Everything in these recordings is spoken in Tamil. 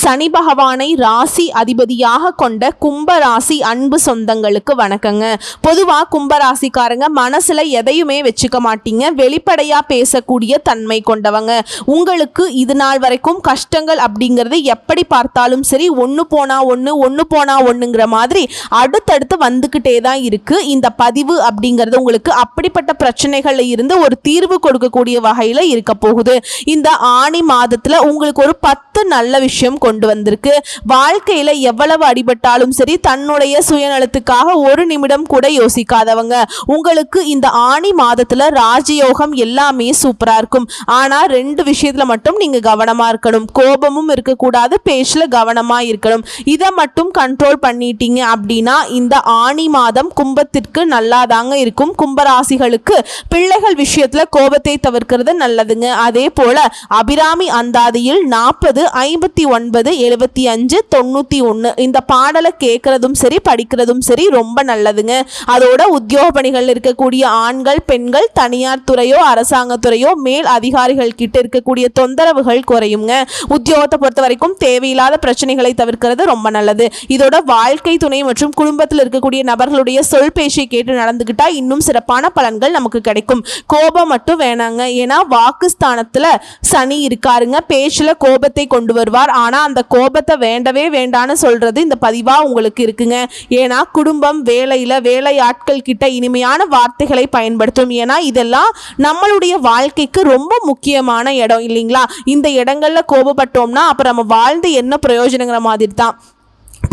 சனி பகவானை ராசி அதிபதியாக கொண்ட கும்பராசி அன்பு சொந்தங்களுக்கு வணக்கங்க. பொதுவாக கும்பராசிக்காரங்க மனசில் மனசுல எதையுமே வச்சுக்க மாட்டீங்க. வெளிப்படையா பேசக்கூடிய தன்மை கொண்டவங்க. உங்களுக்கு இது நாள் வரைக்கும் கஷ்டங்கள் அப்படிங்கிறது எப்படி பார்த்தாலும் சரி ஒன்று போனா ஒன்று ஒன்று போனா ஒன்றுங்கிற மாதிரி அடுத்தடுத்து வந்துக்கிட்டே தான் இருக்கு. இந்த பதிவு அப்படிங்கிறது உங்களுக்கு அப்படிப்பட்ட பிரச்சனைகள்ல இருந்து ஒரு தீர்வு கொடுக்கக்கூடிய வகையில் இருக்க போகுது. இந்த ஆணி மாதத்தில் உங்களுக்கு ஒரு பத்து நல்ல விஷயம் கொண்டு வந்திருக்கு. வாழ்க்கையில எவ்வளவு அடிபட்டாலும் சரி தன்னுடைய சுயநலத்துக்காக ஒரு நிமிடம் கூட யோசிக்காதவங்க. உங்களுக்கு இந்த ஆணி மாதத்துல ராஜயோகம் எல்லாமே சூப்பரா இருக்கும். ஆனா ரெண்டு விஷயத்துல மட்டும் நீங்க கவனமா இருக்கணும். கோபமும் இருக்கக்கூடாது பேச்சுல கவனமா இருக்கணும். இதை மட்டும் கண்ட்ரோல் பண்ணிட்டீங்க அப்படின்னா இந்த ஆணி மாதம் கும்பத்திற்கு நல்லாதாங்க இருக்கும். கும்பராசிகளுக்கு பிள்ளைகள் விஷயத்துல கோபத்தை தவிர்க்கிறது நல்லதுங்க. அதே போல அபிராமி அந்தாதியில் நாற்பது ஐம்பத்தி ஒன்பது எழுபத்தி அஞ்சு தொண்ணூற்றி ஒன்று இந்த பாடலை கேட்குறதும் சரி படிக்கிறதும் சரி ரொம்ப நல்லதுங்க. அதோட உத்தியோக பணிகள் இருக்கக்கூடிய ஆண்கள் பெண்கள் தனியார் துறையோ அரசாங்கத்துறையோ மேல் அதிகாரிகள் கிட்ட இருக்கக்கூடிய தொந்தரவுகள் குறையுங்க. உத்தியோகத்தை பொறுத்த வரைக்கும் தேவையில்லாத பிரச்சனைகளை தவிர்க்கிறது ரொம்ப நல்லது. இதோட வாழ்க்கை துணை மற்றும் குடும்பத்தில் இருக்கக்கூடிய நபர்களுடைய சொல் பேச்சை கேட்டு நடந்துக்கிட்டா இன்னும் சிறப்பான பலன்கள் நமக்கு கிடைக்கும். கோபம் மட்டும் வேணாங்க. ஏன்னா வாக்குஸ்தானத்துல சனி இருக்காருங்க. பேச்சில் கோபத்தை கொண்டு வருவார். ஆனால் அந்த கோபத்தை வேண்டவே வேண்டான்னு சொல்கிறது இந்த பதிவாக உங்களுக்கு இருக்குங்க. ஏன்னா குடும்பம் வேலையில் வேலை ஆட்கள் கிட்ட இனிமையான வார்த்தைகளை பயன்படுத்தும். ஏன்னா இதெல்லாம் நம்மளுடைய வாழ்க்கைக்கு ரொம்ப முக்கியமான இடம் இல்லைங்களா? இந்த இடங்களில் கோபப்பட்டோம்னா அப்புறம் நம்ம வாழ்ந்து என்ன பிரயோஜனங்கிற மாதிரி தான்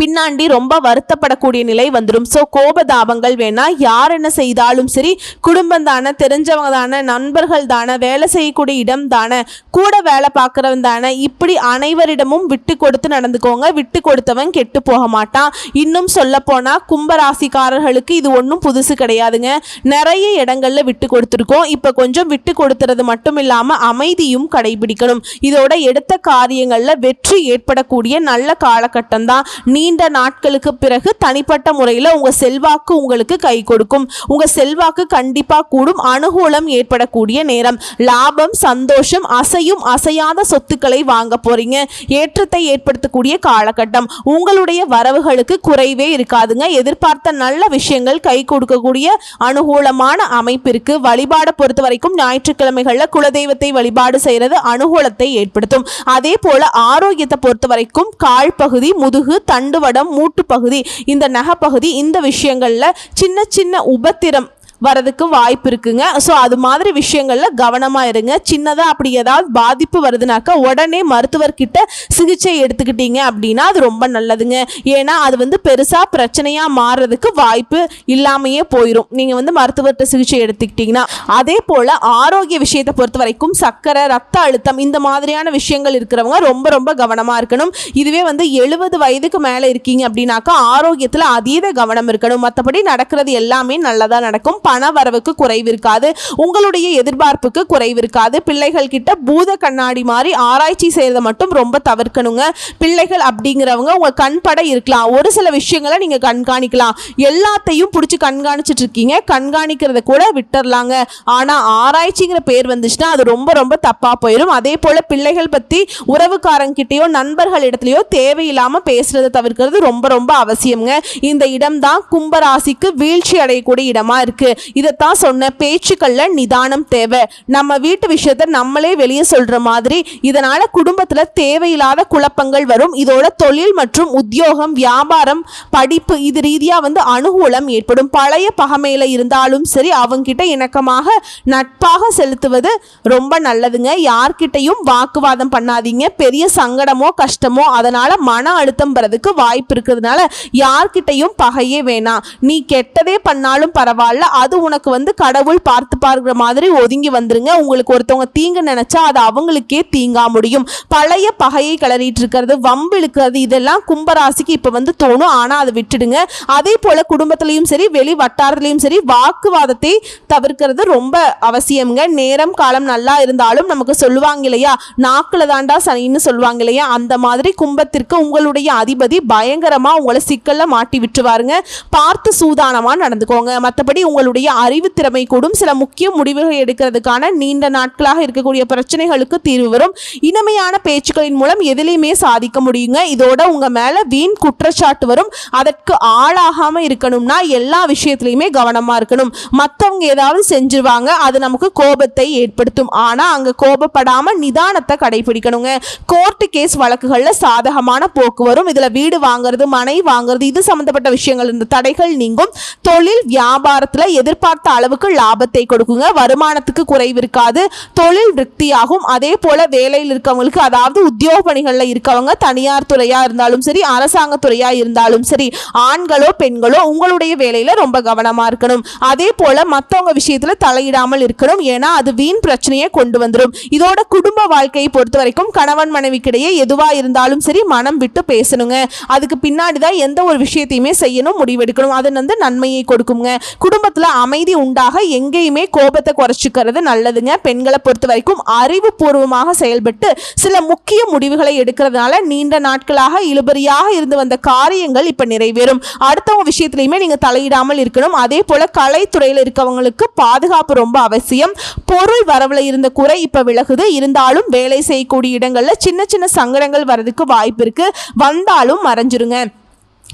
பின்னாண்டி ரொம்ப வருத்தப்படக்கூடிய நிலை வந்துடும். ஸோ கோபதாபங்கள் வேணா யார் என்ன செய்தாலும் சரி குடும்பம் தானே தெரிஞ்சவங்க தானே நண்பர்கள் தானே வேலை செய்யக்கூடிய இடம் தானே கூட வேலை பார்க்குறவன் தானே இப்படி அனைவரிடமும் விட்டு கொடுத்து நடந்துக்கோங்க. விட்டு கொடுத்தவன் கெட்டு போக மாட்டான். இன்னும் சொல்ல போனால் கும்பராசிக்காரர்களுக்கு இது ஒன்றும் புதுசு கிடையாதுங்க. நிறைய இடங்களில் விட்டு கொடுத்துருக்கோம். இப்போ கொஞ்சம் விட்டு கொடுத்துறது மட்டும் இல்லாமல் அமைதியும் கடைபிடிக்கணும். இதோட எடுத்த காரியங்களில் வெற்றி ஏற்படக்கூடிய நல்ல காலகட்டம் தான். நீண்ட நாட்களுக்கு பிறகு தனிப்பட்ட முறையில் உங்கள் செல்வாக்கு உங்களுக்கு கை கொடுக்கும். உங்கள் செல்வாக்கு கண்டிப்பாக கூடும். அனுகூலம் ஏற்படக்கூடிய நேரம். லாபம் சந்தோஷம் அசையும் அசையாத சொத்துக்களை வாங்க போறீங்க. ஏற்றத்தை ஏற்படுத்தக்கூடிய காலகட்டம். உங்களுடைய வரவுகளுக்கு குறைவே இருக்காதுங்க. எதிர்பார்த்த நல்ல விஷயங்கள் கை கொடுக்கக்கூடிய அனுகூலமான அமைப்பிற்கு வழிபாடை பொறுத்த வரைக்கும் ஞாயிற்றுக்கிழமைகளில் குலதெய்வத்தை வழிபாடு செய்கிறது அனுகூலத்தை ஏற்படுத்தும். அதே போல ஆரோக்கியத்தை பொறுத்த வரைக்கும் கால் பகுதி முதுகு தண்டுவடம் மூட்டு பகுதி இந்த நகைப்பகுதி இந்த விஷயங்களில் சின்ன சின்ன உபத்திரம் வரதுக்கு வாய்ப்பு இருக்குங்க. ஸோ அது மாதிரி விஷயங்களில் கவனமாக இருங்க. சின்னதாக அப்படி ஏதாவது பாதிப்பு வருதுனாக்கா உடனே மருத்துவர்கிட்ட சிகிச்சை எடுத்துக்கிட்டீங்க அப்படின்னா அது ரொம்ப நல்லதுங்க. ஏன்னா அது வந்து பெருசாக பிரச்சனையாக மாறுறதுக்கு வாய்ப்பு இல்லாமையே போயிடும் நீங்கள் வந்து மருத்துவர்கிட்ட சிகிச்சை எடுத்துக்கிட்டிங்கன்னா. அதே போல் ஆரோக்கிய விஷயத்தை பொறுத்த வரைக்கும் சர்க்கரை ரத்த அழுத்தம் இந்த மாதிரியான விஷயங்கள் இருக்கிறவங்க ரொம்ப ரொம்ப கவனமாக இருக்கணும். இதுவே வந்து எழுபது வயதுக்கு மேலே இருக்கீங்க அப்படின்னாக்கா ஆரோக்கியத்தில் அதீத கவனம் இருக்கணும். மற்றபடி நடக்கிறது எல்லாமே நல்லதாக நடக்கும். பண வரவுக்கு குறைவு இருக்காது உங்களுடைய எதிர்பார்ப்புக்கு குறைவு இருக்காது பிள்ளைகள் கிட்ட பூத கண்ணாடி மாதிரி ஆராய்ச்சி செய்யறதை மட்டும் ரொம்ப தவிர்க்கணுங்க. பிள்ளைகள் அப்படிங்கிறவங்க உங்க கண்பட இருக்கலாம். ஒரு சில விஷயங்களை நீங்க கண்காணிக்கலாம். எல்லாத்தையும் பிடிச்சி கண்காணிச்சிட்டு இருக்கீங்க கண்காணிக்கிறத கூட விட்டுறலாங்க ஆனா ஆராய்ச்சிங்கிற பேர் வந்துச்சுன்னா அது ரொம்ப ரொம்ப தப்பா போயிடும் அதே போல பிள்ளைகள் பத்தி உறவுக்காரங்கிட்டயோ நண்பர்கள் இடத்துலயோ தேவையில்லாம பேசுறதை தவிர்க்கிறது ரொம்ப ரொம்ப அவசியம்ங்க. இந்த இடம்தான் கும்பராசிக்கு வீழ்ச்சி அடையக்கூடிய இடமா இருக்கு. இதைத்தான் சொன்ன பேச்சுக்கள்ல நிதானம் தேவை. நம்ம வீட்டு விஷயத்த நம்மளே வெளியே சொல்ற மாதிரி இதனால குடும்பத்துல தேவையில்லாத குழப்பங்கள் வரும். இதோட தொழில் மற்றும் உத்தியோகம் வியாபாரம் படிப்பு இது ரீதியா வந்து அனுகூலம் ஏற்படும். பழைய பகமையில இருந்தாலும் சரி அவங்கிட்ட இணக்கமாக நட்பாக செலுத்துவது ரொம்ப நல்லதுங்க. யார்கிட்டையும் வாக்குவாதம் பண்ணாதீங்க. பெரிய சங்கடமோ கஷ்டமோ அதனால மன அழுத்தம் வரதுக்கு வாய்ப்பு இருக்கிறதுனால யார்கிட்டையும் பகையே வேணாம். நீ கெட்டதே பண்ணாலும் பரவாயில்ல அது உனக்கு வந்து கடவுள் பார்த்து பார்க்குற மாதிரி ஒதுங்கி வந்துருங்க. உங்களுக்கு ஒருத்தவங்க தீங்கு நினைச்சா அது அவங்களுக்கே தீங்கா முடியும். பழைய பகையை கிளறிட்டு இருக்கிறது வம்பு இழுக்கிறது இதெல்லாம் கும்பராசிக்கு இப்போ வந்து தோணும். ஆனால் அதை விட்டுடுங்க. அதே போல் குடும்பத்திலையும் சரி வெளி வட்டாரத்துலையும் சரி வாக்குவாதத்தை தவிர்க்கிறது ரொம்ப அவசியம்ங்க. நேரம் காலம் நல்லா இருந்தாலும் நமக்கு சொல்லுவாங்க இல்லையா? நாக்கில் தாண்டா சனின்னு சொல்லுவாங்க இல்லையா? அந்த மாதிரி கும்பத்திற்கு உங்களுடைய அதிபதி பயங்கரமாக உங்களை சிக்கலில் மாட்டி விட்டுருவாருங்க. பார்த்து சூதானமாக நடந்துக்கோங்க. மற்றபடி உங்களுடைய நம்முடைய அறிவு திறமை கூடும் சில முக்கிய முடிவுகள் எடுக்கிறதுக்கான நீண்ட நாட்களாக இருக்கக்கூடிய பிரச்சனைகளுக்கு தீர்வு வரும். இனிமையான பேச்சுக்களின் மூலம் எதிலையுமே சாதிக்க முடியுங்க. இதோட உங்க மேல வீண் குற்றச்சாட்டு வரும். அதற்கு ஆளாகாம இருக்கணும்னா எல்லா விஷயத்திலையுமே கவனமா இருக்கணும். மற்றவங்க ஏதாவது செஞ்சிருவாங்க. அது நமக்கு கோபத்தை ஏற்படுத்தும். ஆனா அங்க கோபப்படாம நிதானத்தை கடைபிடிக்கணுங்க. கோர்ட்டு கேஸ் வழக்குகள்ல சாதகமான போக்கு வரும். இதுல வீடு வாங்குறது மனை வாங்குறது இது சம்பந்தப்பட்ட விஷயங்கள் இந்த தடைகள் நீங்கும். தொழில் வியாபாரத்துல எதிர்பார்த்த அளவுக்கு லாபத்தை கொடுக்குங்க. வருமானத்துக்கு குறைவு இருக்காது. தொழில் விருத்தியாகும். அதே போல வேலையில் இருக்கவங்களுக்கு அதாவது உத்தியோக பணிகளில் இருக்கவங்க தனியார் துறையா இருந்தாலும் சரி அரசாங்க துறையா இருந்தாலும் சரி ஆண்களோ பெண்களோ உங்களுடைய வேலையில ரொம்ப கவனமா இருக்கணும். அதே போல மற்றவங்க விஷயத்துல தலையிடாமல் இருக்கணும். ஏன்னா அது வீண் பிரச்சனையை கொண்டு வந்துடும் இதோட குடும்ப வாழ்க்கையை பொறுத்த வரைக்கும் கணவன் மனைவிக்கிடையே எதுவா இருந்தாலும் சரி மனம் விட்டு பேசணுங்க. அதுக்கு பின்னாடி தான் எந்த ஒரு விஷயத்தையுமே செய்யணும் முடிவெடுக்கணும். அது வந்து நன்மையை கொடுக்குங்க. குடும்பத்துல அமைதி உண்டாக எங்கேயுமே கோபத்தை குறைச்சிக்கிறது நல்லதுங்க. பெண்களை பொறுத்த வரைக்கும் அறிவுபூர்வமாக செயல்பட்டு சில முக்கிய முடிவுகளை எடுக்கிறதுனால நீண்ட நாட்களாக இழுபறியாக இருந்து வந்த காரியங்கள் இப்போ நிறைவேறும். அடுத்தவங்க விஷயத்திலையுமே நீங்கள் தலையிடாமல் இருக்கணும். அதே போல் கலைத்துறையில் இருக்கவங்களுக்கு பாதுகாப்பு ரொம்ப அவசியம். பொருள் வரவில் இருந்த குறை இப்போ விலகுது. இருந்தாலும் வேலை செய்யக்கூடிய இடங்களில் சின்ன சின்ன சங்கடங்கள் வர்றதுக்கு வாய்ப்பு இருக்குது வந்தாலும் மறைஞ்சிருங்க.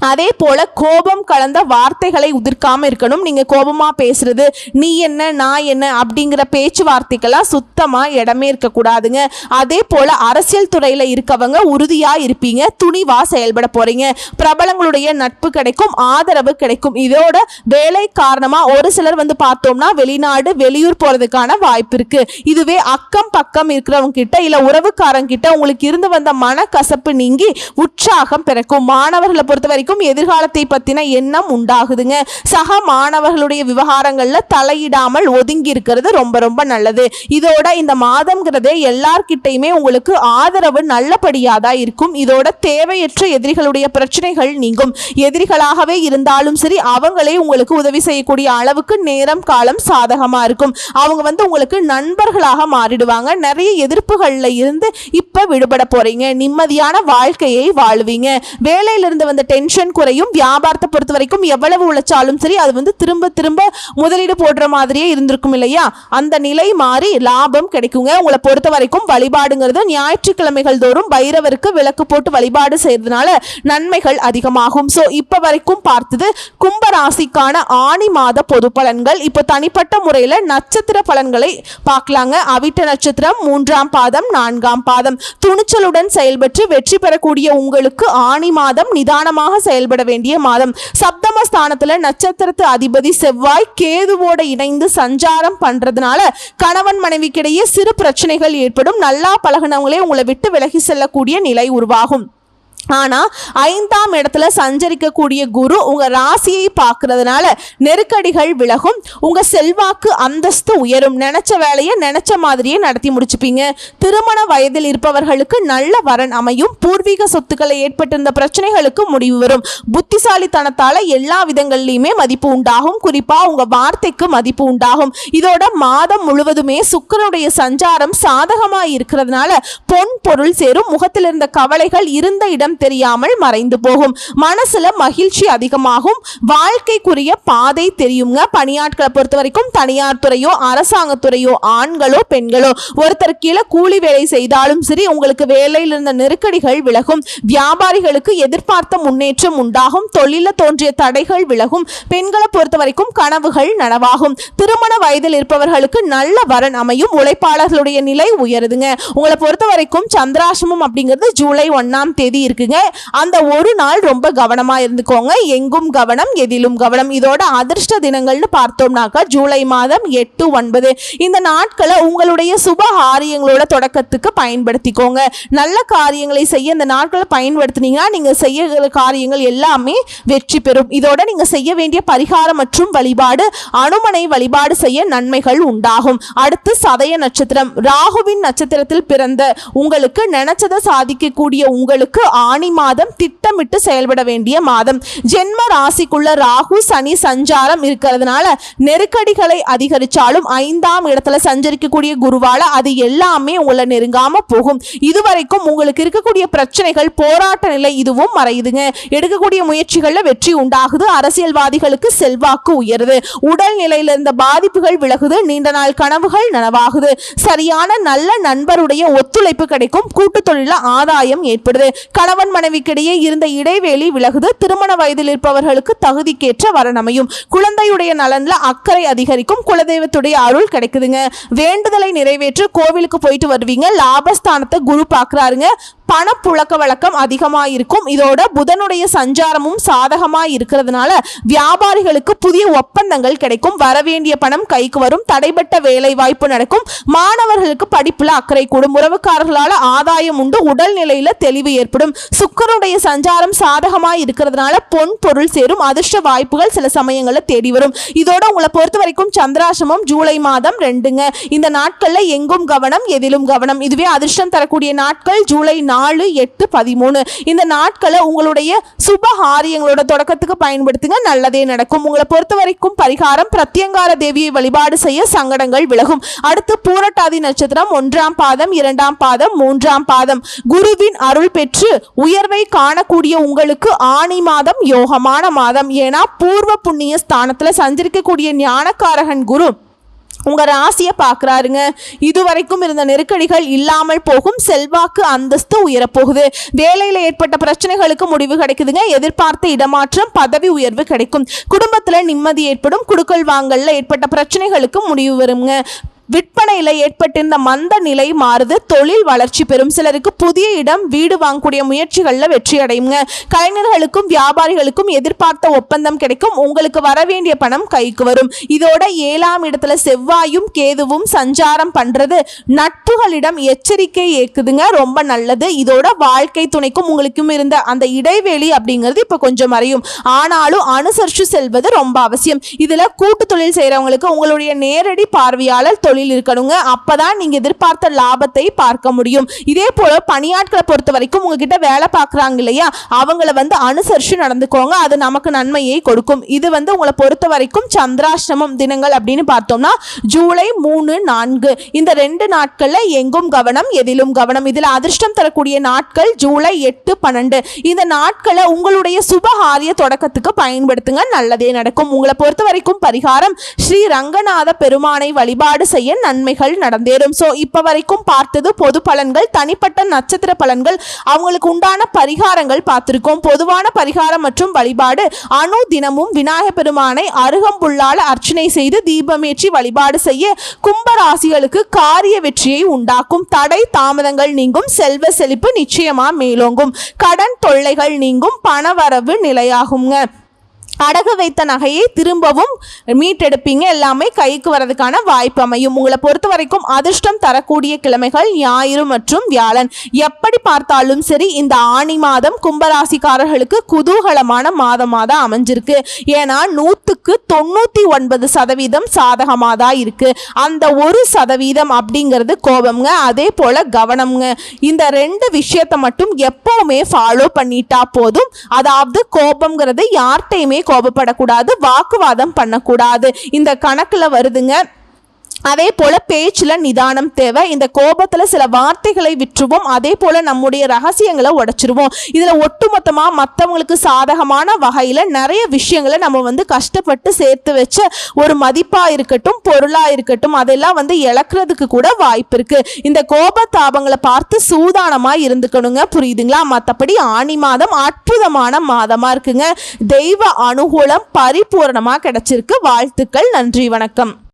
அதே போல் கோபம் கலந்த வார்த்தைகளை உதிர்க்காமல் இருக்கணும். நீங்கள் கோபமாக பேசுகிறது நீ என்ன நான் என்ன அப்படிங்கிற பேச்சுவார்த்தைக்கெல்லாம் சுத்தமாக இடமே இருக்கக்கூடாதுங்க. அதே போல் அரசியல் துறையில் இருக்கவங்க உறுதியாக இருப்பீங்க. துணிவாக செயல்பட போகிறீங்க பிரபலங்களுடைய நட்பு கிடைக்கும் ஆதரவு கிடைக்கும். இதோட வேலை காரணமாக ஒரு சிலர் வந்து பார்த்தோம்னா வெளிநாடு வெளியூர் போகிறதுக்கான வாய்ப்பு இருக்குது இதுவே அக்கம் பக்கம் இருக்கிறவங்க கிட்ட இல்லை உறவுக்காரங்ககிட்ட உங்களுக்கு இருந்து வந்த மனக்கசப்பு நீங்கி உற்சாகம் பிறக்கும். மாணவர்களை பொறுத்த வரைக்கும் எதிர்காலத்தை பத்தின எண்ணம் உண்டாகுதுங்க. சக மாணவர்களுடைய விவகாரங்களில் தலையிடாமல் ஒதுங்கி இருக்கிறது ரொம்ப ரொம்ப நல்லது. இதோட இந்த மாதம்ங்கிறதே எல்லார்கிட்டையுமே உங்களுக்கு ஆதரவு நல்லபடியாக தான் இருக்கும். இதோட தேவையற்ற எதிரிகளுடைய பிரச்சனைகள் நீங்கும். எதிரிகளாகவே இருந்தாலும் சரி அவங்களே உங்களுக்கு உதவி செய்யக்கூடிய அளவுக்கு நேரம் காலம் சாதகமா இருக்கும். அவங்க வந்து உங்களுக்கு நண்பர்களாக மாறிடுவாங்க. நிறைய எதிர்ப்புகள்ல இருந்து இப்ப விடுபட போறீங்க. நிம்மதியான வாழ்க்கையை வாழ்வீங்க. வேலையிலிருந்து வந்த டென்ஷன் குறையும் வியாபாரத்தை பொறுத்த வரைக்கும் எவ்வளவு உழைச்சாலும் சரி அது வந்து திரும்ப திரும்ப முதலீடு போடுற மாதிரியே இருந்திருக்கும் இல்லையா? அந்த நிலை மாறி லாபம் கிடைக்குங்க. உங்களை பொறுத்த வரைக்கும் வழிபாடுங்கிறது ஞாயிற்றுக்கிழமைகள் தோறும் பைரவருக்கு விளக்கு போட்டு வழிபாடு செய்யறதுனால நன்மைகள் அதிகமாகும். ஸோ இப்போ வரைக்கும் பார்த்தது கும்ப ராசிக்கான ஆணி மாத பொது பலன்கள். இப்போ தனிப்பட்ட முறையில் நட்சத்திர பலன்களை பார்க்கலாங்க. அவிட்ட நட்சத்திரம் மூன்றாம் பாதம் நான்காம் பாதம். துணிச்சலுடன் செயல்பட்டு வெற்றி பெறக்கூடிய உங்களுக்கு ஆணி மாதம் நிதானமாக செயல்பட வேண்டிய மாதம். சப்தம ஸ்தானத்துல நட்சத்திரத்து அதிபதி செவ்வாய் கேதுவோட இணைந்து சஞ்சாரம் பண்றதுனால கணவன் மனைவிக்கிடையே சிறு பிரச்சனைகள் ஏற்படும். நல்லா பழகினவங்களே உங்களை விட்டு விலகி செல்லக்கூடிய நிலை உருவாகும். ஆனா ஐந்தாம் இடத்துல சஞ்சரிக்கக்கூடிய குரு உங்க ராசியை பார்க்கறதுனால நெருக்கடிகள் விலகும். உங்கள் செல்வாக்கு அந்தஸ்து உயரும். நினச்ச வேலையை நினச்ச மாதிரியே நடத்தி முடிச்சுப்பீங்க. திருமண வயதில் இருப்பவர்களுக்கு நல்ல வரன் அமையும். பூர்வீக சொத்துக்களை ஏற்பட்டிருந்த பிரச்சனைகளுக்கு முடிவு வரும். புத்திசாலித்தனத்தால் எல்லா விதங்கள்லையுமே மதிப்பு உண்டாகும். குறிப்பாக உங்கள் வார்த்தைக்கு மதிப்பு உண்டாகும். இதோட மாதம் முழுவதுமே சுக்கரனுடைய சஞ்சாரம் சாதகமாக இருக்கிறதுனால பொன் பொருள் சேரும். முகத்தில் இருந்த கவலைகள் இருந்த இடம் தெரியாமல் மறைந்து போகும். மனசுல மகிழ்ச்சி அதிகமாகும். வாழ்க்கைக்குரிய பாதை தெரியுங்க. பணியாட்களை பொறுத்த வரைக்கும் தனியார் துறையோ அரசாங்கத்துறையோ ஆண்களோ பெண்களோ ஒருத்தர் கீழே கூலி வேலை செய்தாலும் சரி உங்களுக்கு வேலையில் இருந்த நெருக்கடிகள் விலகும். வியாபாரிகளுக்கு எதிர்பார்த்த முன்னேற்றம் உண்டாகும். தொழில தோன்றிய தடைகள் விலகும். பெண்களை பொறுத்த வரைக்கும் கனவுகள் நனவாகும். திருமண வயதில் இருப்பவர்களுக்கு நல்ல வரன் அமையும். உழைப்பாளர்களுடைய நிலை உயருதுங்க. உங்களை பொறுத்த வரைக்கும் சந்திராசிரமம் அப்படிங்கிறது ஜூலை ஒன்னாம் தேதி இருக்குங்க. அந்த ஒரு நாள் ரொம்ப கவனமா இருந்துக்கோங்க. எங்கும் கவனம் எதிலும் கவனம். இதோட அதிர்ஷ்ட தினங்கள்னு பார்த்தோம்னாக்கா ஜூலை மாதம் எட்டு ஒன்பது. இந்த நாட்களை உங்களுடைய சுப காரியங்களோட தொடக்கத்துக்கு பயன்படுத்திக்கோங்க. நல்ல காரியங்களை செய்ய இந்த நாட்களை பயன்படுத்தினீங்கன்னா நீங்கள் செய்ய காரியங்கள் எல்லாமே வெற்றி பெறும். இதோட நீங்கள் செய்ய வேண்டிய பரிகாரம் மற்றும் வழிபாடு அனுமனை வழிபாடு செய்ய நன்மைகள் உண்டாகும். அடுத்து சதய நட்சத்திரம். ராகுவின் நட்சத்திரத்தில் பிறந்த உங்களுக்கு நினைச்சதை சாதிக்கக்கூடிய உங்களுக்கு ஆணி மாதம் திட்டமிட்டு செயல்பட வேண்டிய மாதம். ஜென்ம ராசிக்குள்ள ராகு சனி சஞ்சாரம் இருக்கிறதுனால நெருக்கடிகளை அதிகரிச்சாலும் ஐந்தாம் இடத்துல சஞ்சரிக்கக்கூடிய குருவால அது எல்லாமே உங்களை நெருங்காம போகும். இதுவரைக்கும் உங்களுக்கு இருக்கக்கூடிய பிரச்சனைகள் போராட்ட நிலை இதுவும் மறையுதுங்க. எடுக்கக்கூடிய முயற்சிகள்ல வெற்றி உண்டாகுது. அரசியல்வாதிகளுக்கு செல்வாக்கு உயருது. உடல் நிலையில இருந்த பாதிப்புகள் விலகுது. நீண்ட நாள் கனவுகள் நனவாகுது. சரியான நல்ல நண்பருடைய ஒத்துழைப்பு கிடைக்கும். கூட்டு தொழில ஆதாயம் ஏற்படுது. கணவன் மனைவிக்கிடையே இருந்த இடைவேளி விலகுது. திருமண வயதில் இருப்பவர்களுக்கு தகுதிக்கேற்ற வரணமையும் குழந்தையுடைய நலன்ல அக்கறை அதிகரிக்கும். குலதெய்வத்துடைய அருள் கிடைக்குதுங்க. வேண்டுதலை நிறைவேற்ற கோவிலுக்கு போயிட்டு வருவீங்க. லாபஸ்தானத்தை குரு பார்க்குறாருங்க. பணப்புழக்க வழக்கம் அதிகமாக இருக்கும் இதோட புதனுடைய சஞ்சாரமும் சாதகமாக இருக்கிறதுனால வியாபாரிகளுக்கு புதிய ஒப்பந்தங்கள் கிடைக்கும். வரவேண்டிய பணம் கைக்கு வரும். தடைபட்ட வேலை வாய்ப்பு நடக்கும். மாணவர்களுக்கு படிப்பில் அக்கறை கூடும். உறவுக்காரர்களால் ஆதாயம் உண்டு. உடல்நிலையில் தெளிவு ஏற்படும். சுக்கரனுடைய சஞ்சாரம் சாதகமாக இருக்கிறதுனால பொன் பொருள் சேரும் அதிர்ஷ்ட வாய்ப்புகள் சில சமயங்களில் தேடி வரும். இதோட உங்களை பொறுத்த வரைக்கும் சந்திராசிரமம் ஜூலை மாதம் ரெண்டுங்க. இந்த நாட்களில் எங்கும் கவனம் எதிலும் கவனம். இதுவே அதிர்ஷ்டம் தரக்கூடிய நாட்கள் ஜூலை நாலு எட்டு பதிமூணு. இந்த நாட்களை உங்களுடைய சுப காரியங்களோட தொடக்கத்துக்கு பயன்படுத்துங்க. நல்லதே நடக்கும். உங்களை பொறுத்த வரைக்கும் பரிகாரம் பிரத்யங்கார தேவியை வழிபாடு செய்ய சங்கடங்கள் விலகும். அடுத்து பூரட்டாதி நட்சத்திரம் ஒன்றாம் பாதம் இரண்டாம் பாதம் மூன்றாம் பாதம். குருவின் அருள் பெற்று உயர்வை காணக்கூடிய உங்களுக்கு ஆணி மாதம் யோகமான மாதம். ஏன்னா பூர்வ புண்ணிய ஸ்தானத்தில் சஞ்சரிக்கக்கூடிய ஞானக்காரகன் குரு உங்கள் ராசியை பார்க்குறாருங்க. இதுவரைக்கும் இருந்த நெருக்கடிகள் இல்லாமல் போகும். செல்வாக்கு அந்தஸ்து உயரப்போகுது. வேலையில் ஏற்பட்ட பிரச்சனைகளுக்கு முடிவு கிடைக்குதுங்க. எதிர்பார்த்த இடமாற்றம் பதவி உயர்வு கிடைக்கும். குடும்பத்தில் நிம்மதி ஏற்படும். குடுக்கல் வாங்கலில் ஏற்பட்ட பிரச்சனைகளுக்கு முடிவு வருங்க. விற்பனையில் ஏற்பட்டிருந்த மந்த நிலை மாறுது. தொழில் வளர்ச்சி பெறும் சிலருக்கு புதிய இடம் வீடு வாங்கக்கூடிய முயற்சிகளில் வெற்றி அடையுங்க. கலைஞர்களுக்கும் வியாபாரிகளுக்கும் எதிர்பார்த்த ஒப்பந்தம் கிடைக்கும். உங்களுக்கு வர வேண்டிய பணம் கைக்கு வரும். இதோட ஏழாம் இடத்துல செவ்வாயும் கேதுவும் சஞ்சாரம் பண்றது நட்புகளிடம் எச்சரிக்கை ஏக்குதுங்க ரொம்ப நல்லது. இதோட வாழ்க்கை துணைக்கும் உங்களுக்கும் இருந்த அந்த இடைவெளி அப்படிங்கிறது இப்போ கொஞ்சம் மறையும். ஆனாலும் அனுசரித்து செல்வது ரொம்ப அவசியம். இதில் கூட்டு தொழில் செய்கிறவங்களுக்கு உங்களுடைய நேரடி பார்வையாளர் தொழில் இருக்கணுங்க. அப்பதான் நீங்க எதிர்பார்த்த லாபத்தை பார்க்க முடியும். இதே போல பணியாட்களை பொறுத்த வரைக்கும் உங்ககிட்ட வேலை பார்க்குறாங்க இல்லையா? அவங்கள வந்து அனுசரிச்சு நடந்துக்கோங்க. அது நமக்கு நன்மையை கொடுக்கும். இது வந்து உங்களை பொறுத்த வரைக்கும் சந்திராஷ்டமம் தினங்கள் அப்படின்னு பார்த்தோம்னா ஜூலை மூணு நான்கு. இந்த ரெண்டு நாட்கள்ல எங்கும் கவனம் எதிலும் கவனம். இதுல அதிர்ஷ்டம் தரக்கூடிய நாட்கள் ஜூலை எட்டு பன்னெண்டு. இந்த நாட்களை உங்களுடைய சுபகாரிய தொடக்கத்துக்கு பயன்படுத்துங்க. நல்லதே நடக்கும். உங்களை பொறுத்த வரைக்கும் பரிகாரம் ஸ்ரீ ரங்கநாத பெருமானை வழிபாடு செய்ய நன்மைகள் நடந்தேறும். ஸோ இப்போ வரைக்கும் பார்த்தது பொது பலன்கள் தனிப்பட்ட நட்சத்திர பலன்கள் அவங்களுக்கு உண்டான பரிகாரங்கள் பார்த்துருக்கோம். பொதுவான பரிகாரம் மற்றும் வழிபாடு அணு தினமும் விநாயகர் பெருமானை அருகம்புல்லால அர்ச்சனை செய்து தீபமேற்றி வழிபாடு செய்ய கும்ப ராசிகளுக்கு காரிய வெற்றியை உண்டாக்கும். தடை தாமதங்கள் நீங்கும் செல்வ செழிப்பு நிச்சயமா மேலோங்கும். கடன் தொல்லைகள் நீங்கும் பணவரவு நிலையாகுங்க. அடகு வைத்த நகையை திரும்பவும் மீட்டெடுப்பீங்க. எல்லாமே கைக்கு வரதுக்கான வாய்ப்பு அமையும். உங்களை பொறுத்த வரைக்கும் அதிர்ஷ்டம் தரக்கூடிய கிழமைகள் ஞாயிறு மற்றும் வியாழன். எப்படி பார்த்தாலும் சரி இந்த ஆணி மாதம் கும்பராசிக்காரர்களுக்கு குதூகலமான மாதமாக தான் அமைஞ்சிருக்கு. ஏன்னா நூற்றுக்கு தொண்ணூற்றி ஒன்பது சதவீதம் சாதகமாக தான் இருக்கு. அந்த ஒரு சதவீதம் அப்படிங்கிறது கோபம்ங்க. அதே போல் கவனம்ங்க. இந்த ரெண்டு விஷயத்தை மட்டும் எப்போவுமே ஃபாலோ பண்ணிட்டா போதும். அதாவது கோபம்ங்கிறது யார்கிட்டையுமே கோபப்படக்கூடாது வாக்குவாதம் பண்ணக்கூடாது. இந்த கணக்கில் வருதுங்க அதே போல பேச்சில் நிதானம் தேவை. இந்த கோபத்தில் சில வார்த்தைகளை விற்றுவோம் அதே போல நம்முடைய ரகசியங்களை உடைச்சிருவோம். இதில் ஒட்டுமொத்தமாக மற்றவங்களுக்கு சாதகமான வகையில் நிறைய விஷயங்களை நம்ம வந்து கஷ்டப்பட்டு சேர்த்து வச்ச ஒரு மதிப்பாக இருக்கட்டும் பொருளாக இருக்கட்டும் அதெல்லாம் வந்து இழக்கிறதுக்கு கூட வாய்ப்பு இருக்கு. இந்த கோப தாபங்களை பார்த்து சூதானமாக இருந்துக்கணுங்க. புரியுதுங்களா? மற்றபடி ஆணி மாதம் அற்புதமான மாதமாக இருக்குங்க. தெய்வ அனுகூலம் பரிபூரணமாக கிடைச்சிருக்கு. வாழ்த்துக்கள். நன்றி. வணக்கம்.